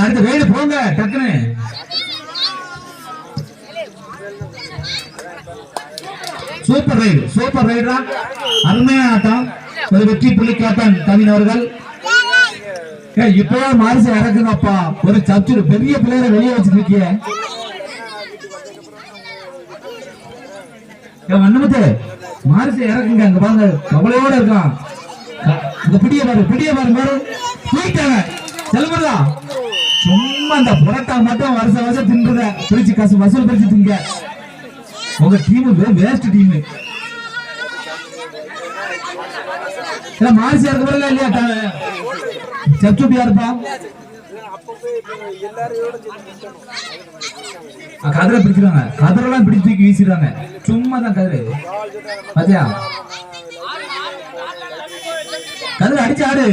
அடுத்த ரைடு போங்க டக்குன்னு. சூப்பர் ரைடு சூப்பர் ரைடா அருமையான ஆட்டம். ஒரு வெற்றி புள்ளி கேப்டன் கவின் அவர்கள். இப்பதான் மாரிசு இறக்குங்கப்பா. ஒரு சப்சூர் பெரிய பிள்ளைய வெளியே வச்சிருக்கிய வண்ணமுத்து மாரிசு இறக்குங்க அங்க பாருங்க. கவலையோட இருக்கான். இந்த பிடிய பாரு பிடிய பாரு பாரு தூக்கிட்டாங்க. செல்வதா சும்மா அந்த புரட்டா மட்டும் வருஷம் வருஷம் தின்றத. பிரிச்சு காசு வசூல் பிரிச்சு திங்க. உங்க டீம் வேஸ்ட் டீம் இல்ல மாரிசு இறக்க வரல இல்லையா சப்சூட்டியா இருப்பா? அஹ் கதிரை பிடிச்சிருவாங்க. கதிரெல்லாம் பிடிச்சு தூக்கி வீசிடுறாங்க சும்மா தான் கதிரை. பாத்தியா? கதிரை அடிச்சு ஆடு.